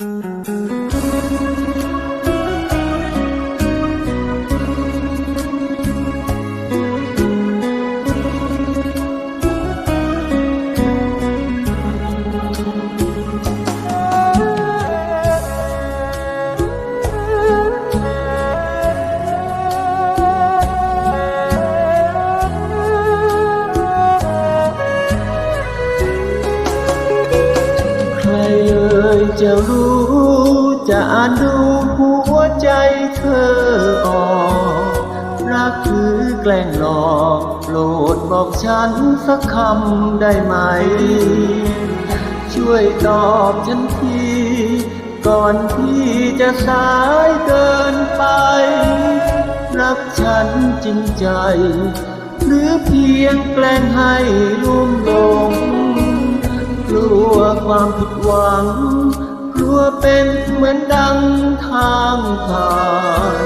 ใจะรู้จะอ่านดูหัวใจเธอออกรักคือแกล้งหลอกโปรดบอกฉันสักคำได้ไหม ช่วยตอบฉันทีก่อนที่จะสายเกินไป รักฉันจริงใจ หรือเพียงแกล้งให้ลุ่มหลง กลัวความผิดหวัง กลัวเป็นเหมือนดังทางผ่าน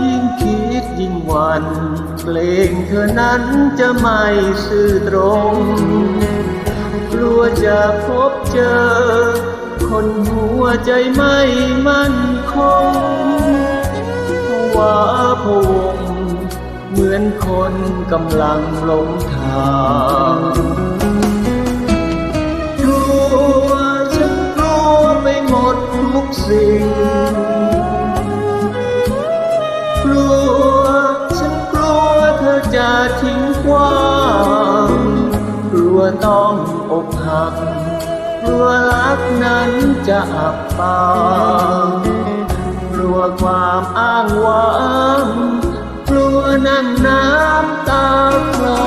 ยิ่งคิดยิ่งหวันเกรงเธอนั้นจะไม่ซื่อตรง กลัวจะพบเจอ คนหัวใจไม่มั่นคงเพราว่าพวงเหมือนคนกำลังหลงทาง ลัว ฉันกลัวเธอจะทิ้งกว้างกลัวต้องอกหักกลัวรักนั้นจะอับปางกลัวความอ้างว้างกลัวนั่งน้ำตาคลอ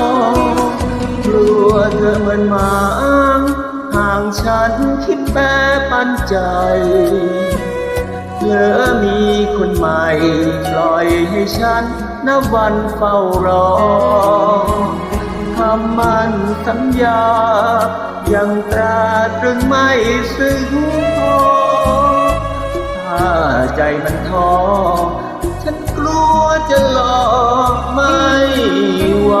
กลัวเธอเหมือนหมางห่างฉันคิดแปรปันใจ เหลือมีคนใหม่ ปล่อยให้ฉันนับวันเฝ้ารอคำมันสัญญา ยังตราตรึงไม่ซึ้งพอถ้าใจมันท้อฉันกลัวจะหลอกไม่ไหว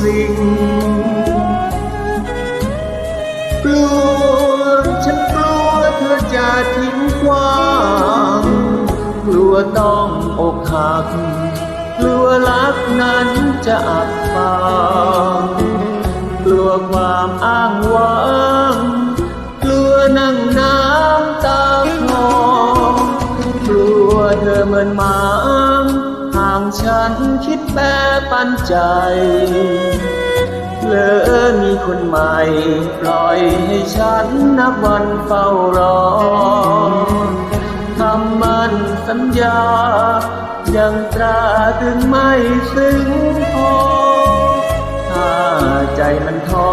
สิ่งกลัวฉันกลัวเธอจะทิ้งกว้างกลัวต้องอกหักกลัวรักนั้นจะอับปางกลัวความอ้างว้าง ฉันคิดแปรปันใจเลอมีคนใหม่ ปล่อยให้ฉันนับวันเฝ้ารอคำมันสัญญา ยังตราตรึงไม่ซึ้งพอ ถ้าใจมันท้อ